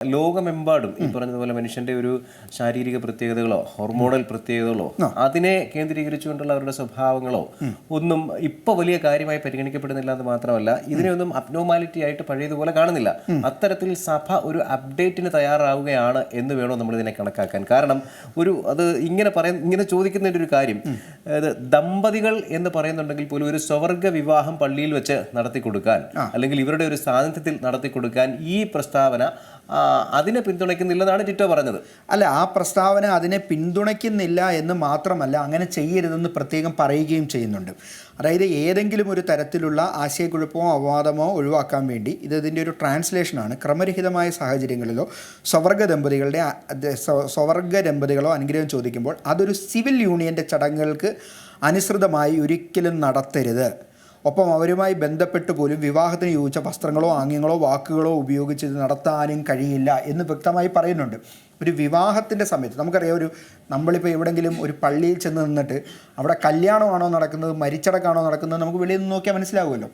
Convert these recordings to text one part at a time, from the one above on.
ലോകമെമ്പാടും ഈ പറഞ്ഞതുപോലെ മനുഷ്യന്റെ ഒരു ശാരീരിക പ്രത്യേകതകളോ ഹോർമോണൽ പ്രത്യേകതകളോ അതിനെ കേന്ദ്രീകരിച്ചുകൊണ്ടുള്ള അവരുടെ സ്വഭാവങ്ങളോ ഒന്നും ഇപ്പൊ വലിയ കാര്യമായി പരിഗണിക്കപ്പെടുന്നില്ല എന്ന് മാത്രമല്ല ഇതിനെയൊന്നും അബ്നോമാലിറ്റി ആയിട്ട് പഴയതുപോലെ കാണുന്നില്ല. അത്തരത്തിൽ സഭ ഒരു അപ്ഡേറ്റിന് തയ്യാറാവുകയാണ് എന്ന് വേണോ നമ്മൾ ഇതിനെ കണക്കാക്കാൻ? കാരണം ഒരു അത് ഇങ്ങനെ പറയ ഇങ്ങനെ ചോദിക്കുന്നതിന്റെ ഒരു കാര്യം അതായത് ദമ്പതികൾ എന്ന് പറയുന്നുണ്ടെങ്കിൽ പോലും ഒരു സ്വവർഗ വിവാഹം പള്ളിയിൽ വെച്ച് നടത്തി കൊടുക്കാൻ അല്ലെങ്കിൽ ഇവരുടെ ഒരു സാന്നിധ്യത്തിൽ നടത്തി കൊടുക്കാൻ ഈ പ്രസ്താവന അതിനെ പിന്തുണയ്ക്കുന്നില്ലെന്നാണ് ടിറ്റോ പറഞ്ഞത്. അല്ല ആ പ്രസ്താവന അതിനെ പിന്തുണയ്ക്കുന്നില്ല എന്ന് മാത്രമല്ല അങ്ങനെ ചെയ്യരുതെന്ന് പ്രത്യേകം പറയുകയും ചെയ്യുന്നുണ്ട്. അതായത് ഏതെങ്കിലും ഒരു തരത്തിലുള്ള ആശയക്കുഴപ്പമോ അപവാദമോ ഒഴിവാക്കാൻ വേണ്ടി ഇത് ഇതിന്റെ ഒരു ട്രാൻസ്ലേഷനാണ്. ക്രമരഹിതമായ സാഹചര്യങ്ങളിലോ സ്വവർഗ ദമ്പതികളുടെ സ്വർഗ ദമ്പതികളോ അനുഗ്രഹം ചോദിക്കുമ്പോൾ അതൊരു സിവിൽ യൂണിയന്റെ ചടങ്ങുകൾക്ക് അനുസൃതമായി ഒരിക്കലും നടത്തരുത്. ഒപ്പം അവരുമായി ബന്ധപ്പെട്ട് പോലും വിവാഹത്തിന് യോജിച്ച വസ്ത്രങ്ങളോ ആംഗ്യങ്ങളോ വാക്കുകളോ ഉപയോഗിച്ച് ഇത് നടത്താനും കഴിയില്ല എന്ന് വ്യക്തമായി പറയുന്നുണ്ട്. ഒരു വിവാഹത്തിന്റെ സമയത്ത് നമുക്കറിയാം ഒരു നമ്മളിപ്പോൾ എവിടെയെങ്കിലും ഒരു പള്ളിയിൽ ചെന്ന് നിന്നിട്ട് അവിടെ കല്യാണമാണോ നടക്കുന്നത് മരിച്ചടക്കാണോ നടക്കുന്നത് നമുക്ക് വെളിയിൽ നിന്ന് നോക്കിയാൽ മനസ്സിലാവുമല്ലോ.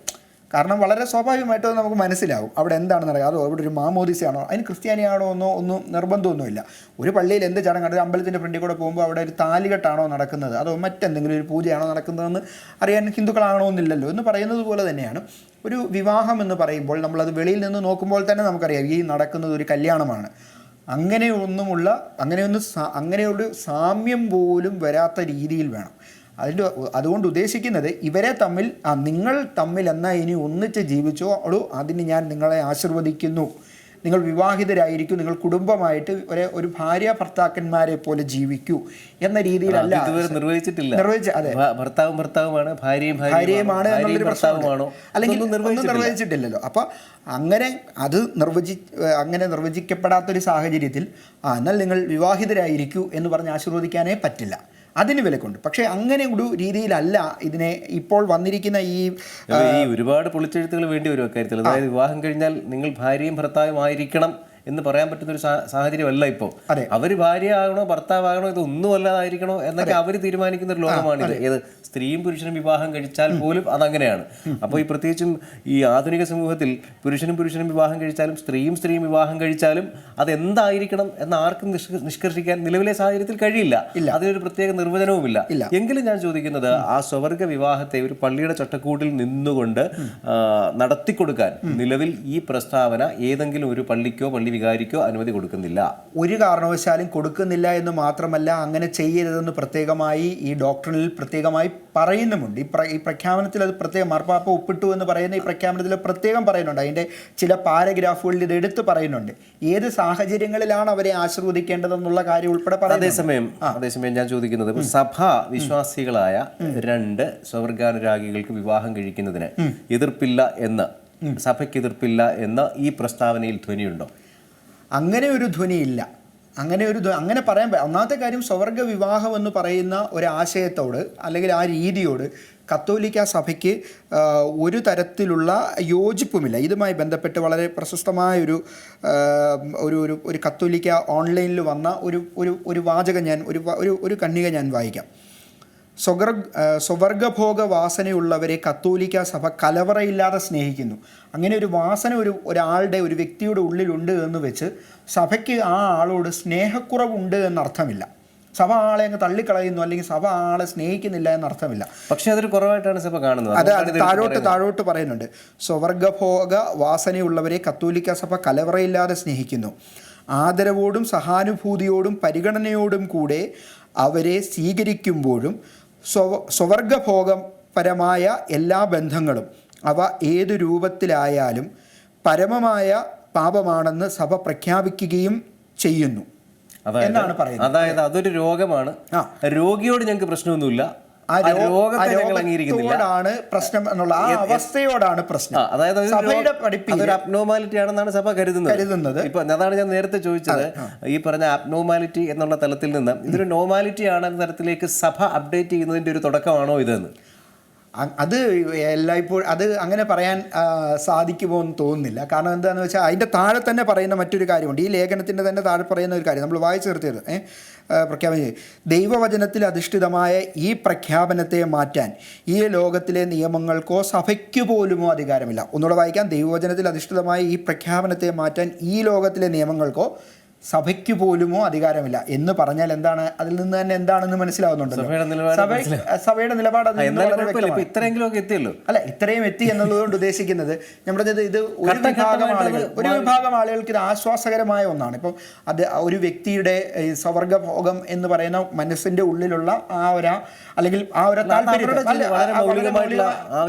കാരണം വളരെ സ്വാഭാവികമായിട്ട് നമുക്ക് മനസ്സിലാവും. അവിടെ എന്താണ് നടക്കുക അതോ അവിടെ ഒരു മാമോദിസയാണോ? അതിന് ക്രിസ്ത്യാനിയാണോ എന്നോ ഒന്നും നിർബന്ധമൊന്നുമില്ല. ഒരു പള്ളിയിൽ എന്ത് ചടങ്ങാണ് ഒരു അമ്പലത്തിന്റെ ഫ്രണ്ടിൽ കൂടെ പോകുമ്പോൾ അവിടെ ഒരു താലികെട്ടാണോ നടക്കുന്നത്? അതോ മറ്റെന്തെങ്കിലും ഒരു പൂജയാണോ നടക്കുന്നതെന്ന് അറിയാൻ ഹിന്ദുക്കളാണോ എന്നില്ലല്ലോ എന്ന് പറയുന്നത് പോലെ തന്നെയാണ്. ഒരു വിവാഹം എന്ന് പറയുമ്പോൾ നമ്മളത് വെളിയിൽ നിന്ന് നോക്കുമ്പോൾ തന്നെ നമുക്കറിയാം. ഈ നടക്കുന്നത് ഒരു കല്യാണമാണ്. അങ്ങനെയൊന്നുമുള്ള അങ്ങനെയൊന്നും അങ്ങനെയൊരു സാമ്യം പോലും വരാത്ത രീതിയിൽ വേണം. അതിന്റെ അതുകൊണ്ട് ഉദ്ദേശിക്കുന്നത് ഇവരെ തമ്മിൽ ആ നിങ്ങൾ തമ്മിൽ എന്നാൽ ഇനി ഒന്നിച്ച് ജീവിച്ചോ ഉള്ളൂ അതിന് ഞാൻ നിങ്ങളെ ആശീർവദിക്കുന്നു. നിങ്ങൾ വിവാഹിതരായിരിക്കും നിങ്ങൾ കുടുംബമായിട്ട് ഒരു ഒരു ഭാര്യ ഭർത്താക്കന്മാരെ പോലെ ജീവിക്കൂ എന്ന രീതിയിലല്ല. ഇതുവരെ നിർവഹിച്ചിട്ടില്ല. നിർവഹിച്ച അതെ. ഭർത്താവും ഭർത്താവുമാണ് ഭാര്യയും ഭാര്യയുമാണ്. ഭർത്താവുമാണോ? അല്ലെങ്കിൽ ഒന്നും നിർവഹിച്ചിട്ടില്ലല്ലോ. അപ്പോൾ അങ്ങനെ അത് നിർവചി അങ്ങനെ നിർവചിക്കപ്പെടാത്തൊരു സാഹചര്യത്തിൽ ആ എന്നാൽ നിങ്ങൾ വിവാഹിതരായിരിക്കൂ എന്ന് പറഞ്ഞ് ആശീർവദിക്കാനേ പറ്റില്ല. അതിന് കൊണ്ട് പക്ഷേ അങ്ങനെ ഒരു രീതിയിലല്ല ഇതിനെ ഇപ്പോൾ വന്നിരിക്കുന്ന ഈ ഈ ഒരുപാട് പൊളിച്ചെഴുത്തുകൾ വേണ്ടി വരും അക്കാര്യത്തിൽ. അതായത് വിവാഹം കഴിഞ്ഞാൽ നിങ്ങൾ ഭാര്യയും ഭർത്താവും ആയിരിക്കണം എന്ന് പറയാൻ പറ്റുന്ന ഒരു സാഹചര്യമല്ല ഇപ്പോൾ അതെ. ഭാര്യ ആകണോ ഭർത്താവാകണോ ഇത് ഒന്നും അല്ലാതായിരിക്കണോ എന്നൊക്കെ അവർ തീരുമാനിക്കുന്ന ഒരു ലോകമാണിത്. ഏത് സ്ത്രീയും പുരുഷനും വിവാഹം കഴിച്ചാൽ പോലും അതങ്ങനെയാണ്. അപ്പോൾ ഈ പ്രത്യേകിച്ചും ഈ ആധുനിക സമൂഹത്തിൽ പുരുഷനും പുരുഷനും വിവാഹം കഴിച്ചാലും സ്ത്രീയും സ്ത്രീയും വിവാഹം കഴിച്ചാലും അത് എന്തായിരിക്കണം എന്ന് ആർക്കും നിഷ്ക- നിഷ്കർഷിക്കാൻ നിലവിലെ സാഹചര്യത്തിൽ കഴിയില്ല. അതിനൊരു പ്രത്യേക നിർവചനവുമില്ല. എങ്കിലും ഞാൻ ചോദിക്കുന്നത് ആ സ്വവർഗ വിവാഹത്തെ ഒരു പള്ളിയുടെ ചട്ടക്കൂട്ടിൽ നിന്നുകൊണ്ട് നടത്തിക്കൊടുക്കാൻ നിലവിൽ ഈ പ്രസ്താവന ഏതെങ്കിലും ഒരു പള്ളിക്കോ പള്ളി വികാരിക്കോ അനുമതി കൊടുക്കുന്നില്ല. ഒരു കാരണവശാലും കൊടുക്കുന്നില്ല എന്ന് മാത്രമല്ല അങ്ങനെ ചെയ്യരുതെന്ന് പ്രത്യേകമായി ഈ ഡോക്ടറിൽ പ്രത്യേകമായി പറയുന്നുമുണ്ട്. ഈ ഈ പ്രഖ്യാപനത്തിൽ അത് പ്രത്യേകം മാർപ്പാപ്പ ഒപ്പിട്ടു എന്ന് പറയുന്ന ഈ പ്രഖ്യാപനത്തിൽ പ്രത്യേകം പറയുന്നുണ്ട്. അതിന്റെ ചില പാരഗ്രാഫുകളിൽ ഇത് എടുത്ത് പറയുന്നുണ്ട്. ഏത് സാഹചര്യങ്ങളിലാണ് അവരെ ആശീർവദിക്കേണ്ടതെന്നുള്ള കാര്യം ഉൾപ്പെടെ പറയുന്നത് അതേസമയം അതേസമയം ഞാൻ ചോദിക്കുന്നത് സഭ വിശ്വാസികളായ രണ്ട് സ്വർഗാനുരാഗികൾക്ക് വിവാഹം കഴിക്കുന്നതിന് എതിർപ്പില്ല എന്ന് സഭയ്ക്ക് എതിർപ്പില്ല എന്ന ഈ പ്രസ്താവനയിൽ ധ്വനിയുണ്ടോ? അങ്ങനെ ഒരു ധ്വനിയില്ല. അങ്ങനെ ഒരു അങ്ങനെ പറയാൻ ഒന്നാമത്തെ കാര്യം സ്വർഗ വിവാഹം എന്ന് പറയുന്ന ഒരു ആശയത്തോട് അല്ലെങ്കിൽ ആ രീതിയോട് കത്തോലിക്ക സഭയ്ക്ക് ഒരു തരത്തിലുള്ള യോജിപ്പുമില്ല. ഇതുമായി ബന്ധപ്പെട്ട് വളരെ പ്രശസ്തമായൊരു ആ, ഒരു ഒരു ഒരു കത്തോലിക്ക ഓൺലൈനിൽ വന്ന ഒരു ഒരു ഒരു വാചകം ഞാൻ ഒരു ഒരു ഒരു കണ്ണിക ഞാൻ വായിക്കാം. സ്വഗർ സ്വവർഗഭോഗ വാസനയുള്ളവരെ കത്തോലിക്ക സഭ കലവറയില്ലാതെ സ്നേഹിക്കുന്നു. അങ്ങനെ ഒരു വാസന ഒരു ഒരാളുടെ ഒരു വ്യക്തിയുടെ ഉള്ളിലുണ്ട് എന്ന് വെച്ച് സഭയ്ക്ക് ആ ആളോട് സ്നേഹക്കുറവുണ്ട് എന്നർത്ഥമില്ല. സഭ ആളെ അങ്ങ് തള്ളിക്കളയുന്നു അല്ലെങ്കിൽ സഭ ആളെ സ്നേഹിക്കുന്നില്ല എന്നർത്ഥമില്ല. പക്ഷേ അതൊരു കുറവായിട്ടാണ് സഭ കാണുന്നത്. അത് അത് താഴോട്ട് താഴോട്ട് പറയുന്നുണ്ട്. സ്വവർഗഭോഗ വാസനയുള്ളവരെ കത്തോലിക്ക സഭ കലവറയില്ലാതെ സ്നേഹിക്കുന്നു. ആദരവോടും സഹാനുഭൂതിയോടും പരിഗണനയോടും കൂടെ അവരെ സ്വീകരിക്കുമ്പോഴും സ്വ സ്വവർഗഭോഗപരമായ എല്ലാ ബന്ധങ്ങളും അവ ഏതു രൂപത്തിലായാലും പരമമായ പാപമാണെന്ന് സഭ പ്രഖ്യാപിക്കുകയും ചെയ്യുന്നു. എന്നാണ് പറയുന്നത്. അതായത് അതൊരു രോഗമാണ്. രോഗിയോട് ഞങ്ങൾക്ക് പ്രശ്നമൊന്നുമില്ല. ആ രോഗത്തോടാണ് പ്രശ്നം എന്നുള്ള ആ അവസ്ഥയോടാണ് പ്രശ്നം. അതായത് സഭയുടെ അതൊരു അബ്നോമാലിറ്റി ആണെന്നാണ് സഭ കരുതുന്നത്. കരുതുന്നത്. ഇപ്പൊ അതാണ് ഞാൻ നേരത്തെ ചോദിച്ചത്. ഈ പറഞ്ഞ അബ്നോമാലിറ്റി എന്നുള്ള തലത്തിൽ നിന്ന് ഇതൊരു നോമാലിറ്റി ആണെന്ന തരത്തിലേക്ക് സഭ അപ്ഡേറ്റ് ചെയ്യുന്നതിന്റെ ഒരു തുടക്കമാണോ ഇതെന്ന്? അത് എല്ലായ്പ്പോഴും അത് അങ്ങനെ പറയാൻ സാധിക്കുമോ എന്ന് തോന്നുന്നില്ല. കാരണം എന്താണെന്ന് വെച്ചാൽ അതിന്റെ താഴെ തന്നെ പറയുന്ന മറ്റൊരു കാര്യമുണ്ട്. ഈ ലേഖനത്തിന്റെ തന്നെ താഴെ പറയുന്ന ഒരു കാര്യം. നമ്മൾ വായിച്ചു നിർത്തിയത് പ്രഖ്യാപനം ദൈവവചനത്തിൽ അധിഷ്ഠിതമായ ഈ പ്രഖ്യാപനത്തെ മാറ്റാൻ ഈ ലോകത്തിലെ നിയമങ്ങൾക്കോ സഭയ്ക്കു പോലുമോ അധികാരമില്ല. ഒന്നുകൂടെ വായിക്കാം. ദൈവവചനത്തിൽ അധിഷ്ഠിതമായ ഈ പ്രഖ്യാപനത്തെ മാറ്റാൻ ഈ ലോകത്തിലെ നിയമങ്ങൾക്കോ സഭയ്ക്ക് പോലുമോ അധികാരമില്ല. എന്ന് പറഞ്ഞാൽ എന്താണ്? അതിൽ നിന്ന് തന്നെ എന്താണെന്ന് മനസ്സിലാവുന്നുണ്ട് സഭയുടെ നിലപാട് ഇത്രയെങ്കിലുമൊക്കെ എത്തിയല്ലോ അല്ല ഇത്രയും എത്തി എന്നുള്ളതുകൊണ്ട് ഉദ്ദേശിക്കുന്നത് നമ്മുടെ ഇത് ഇത് ഒരു വിഭാഗം ആളുകൾ ഒരു വിഭാഗം ആളുകൾക്ക് ഇത് ആശ്വാസകരമായ ഒന്നാണ്. ഇപ്പം അത് ഒരു വ്യക്തിയുടെ സ്വർഗഭോഗം എന്ന് പറയുന്ന മനസ്സിന്റെ ഉള്ളിലുള്ള ആ ഒരു അല്ലെങ്കിൽ ആ ഒരു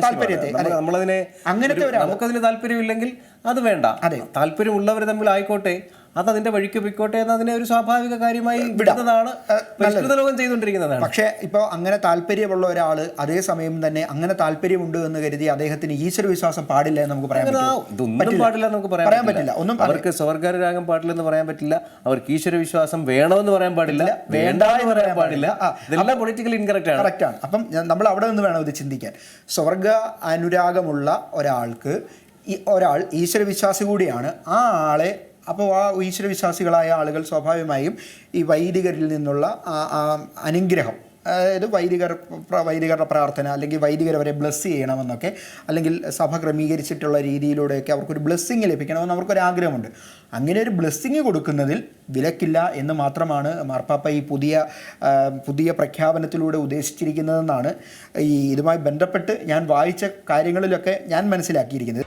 താല്പര്യത്തെ നമ്മളതിനെ അങ്ങനത്തെ നമുക്കതിന് താല്പര്യമില്ലെങ്കിൽ അത് വേണ്ട. അതെ. താല്പര്യമുള്ളവർ തമ്മിൽ ആയിക്കോട്ടെ. അത് അതിന്റെ വഴിക്ക് പൊയ്ക്കോട്ടെ എന്നതിനെ ഒരു സ്വാഭാവിക കാര്യമായി വിടുന്നതാണ് പരിഷ്കൃത ലോകം ചെയ്തുകൊണ്ടിരിക്കുന്നതാണ്. പക്ഷേ ഇപ്പോൾ അങ്ങനെ താല്പര്യമുള്ള ഒരാൾ അതേസമയം തന്നെ അങ്ങനെ താല്പര്യമുണ്ട് എന്ന് കരുതി അദ്ദേഹത്തിന് ഈശ്വര വിശ്വാസം പാടില്ല എന്ന് നമുക്ക് പറയാൻ? ഇതൊന്നും. പാടില്ല നമുക്ക് പറയാൻ പറ്റില്ല. ഒന്നും അവർക്ക് സ്വർഗരാഗം പാടില്ല എന്ന് പറയാൻ പറ്റില്ല. അവർക്ക് ഈശ്വര വിശ്വാസം വേണമെന്ന് പറയാൻ പാടില്ല. വേണ്ട എന്ന് പറയാൻ പാടില്ല. ഇതെല്ലാം പൊളിറ്റിക്കൽ ഇൻകറക്റ്റ് ആണ്. കറക്റ്റ് ആണ്. അപ്പം നമ്മൾ അവിടെ നിന്ന് വേണം ഇത് ചിന്തിക്കാൻ. സ്വർഗ അനുരാഗമുള്ള ഒരാൾക്ക് ഒരാൾ ഈശ്വര വിശ്വാസി കൂടിയാണ്. ആ ആളെ അപ്പോൾ ആ ഈശ്വര വിശ്വാസികളായ ആളുകൾ സ്വാഭാവികമായും ഈ വൈദികരിൽ നിന്നുള്ള ആ അനുഗ്രഹം അതായത് വൈദികർ വൈദികരുടെ പ്രാർത്ഥന അല്ലെങ്കിൽ വൈദികർ അവരെ ബ്ലസ് ചെയ്യണമെന്നൊക്കെ അല്ലെങ്കിൽ സഭ ക്രമീകരിച്ചിട്ടുള്ള രീതിയിലൂടെയൊക്കെ അവർക്കൊരു ബ്ലെസ്സിങ് ലഭിക്കണമെന്ന് അവർക്കൊരു ആഗ്രഹമുണ്ട് അങ്ങനെ ഒരു ബ്ലെസ്സിങ് കൊടുക്കുന്നതിൽ വിലക്കില്ല എന്ന് മാത്രമാണ് മാർപ്പാപ്പ ഈ പുതിയ പുതിയ പ്രഖ്യാപനത്തിലൂടെ ഉദ്ദേശിച്ചിരിക്കുന്നതെന്നാണ് ഈ ഇതുമായി ബന്ധപ്പെട്ട് ഞാൻ വായിച്ച കാര്യങ്ങളിലൊക്കെ ഞാൻ മനസ്സിലാക്കിയിരിക്കുന്നത്.